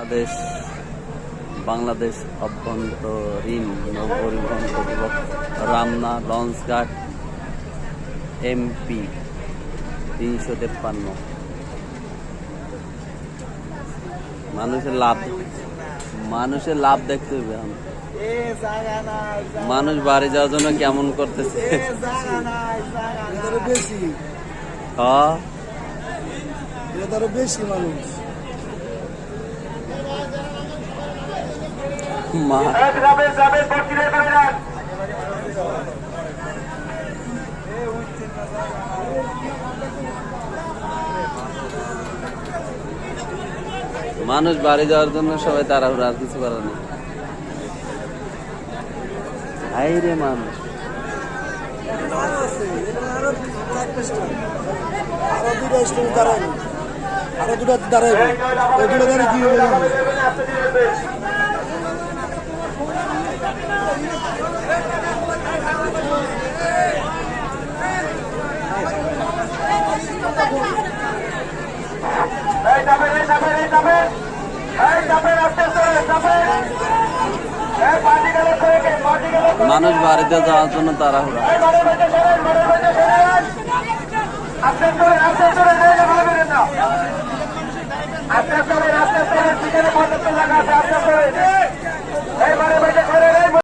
বাংলাদেশ বাংলাদেশ অভ্যন্তরীণ নৌপরিবহন কর্তৃপক্ষ রামনা লঞ্চঘাট এমপি তিনশো তেপ্পান্ন। মানুষের লাভ মানুষের লাভ দেখতে হবে মানুষ বাড়ি যাওয়ার জন্য কেমন করতেছে? বেশি মানুষ। মা- মানুষ বাড়ি যাওয়ার জন্য সবাই তাড়াহুড়া, আর কিছু করার নেই। হাই রে মানুষ। আরও দুটো ওই দুটো দাঁড়িয়ে। কি হবে জানো? এই যাবেন এই যাবেন এই যাবেন এই যাবেন আস্তে আস্তে যাবেন এই পার্টি গেলে করে কে পার্টি গেলে মানুষ বাড়িতে যাওয়ার জন্য বেঁচে সরেন আস্তে আস্তে আস্তে আস্তে করে পিছনে পর্যন্ত লাগা আছে আস্তে করে।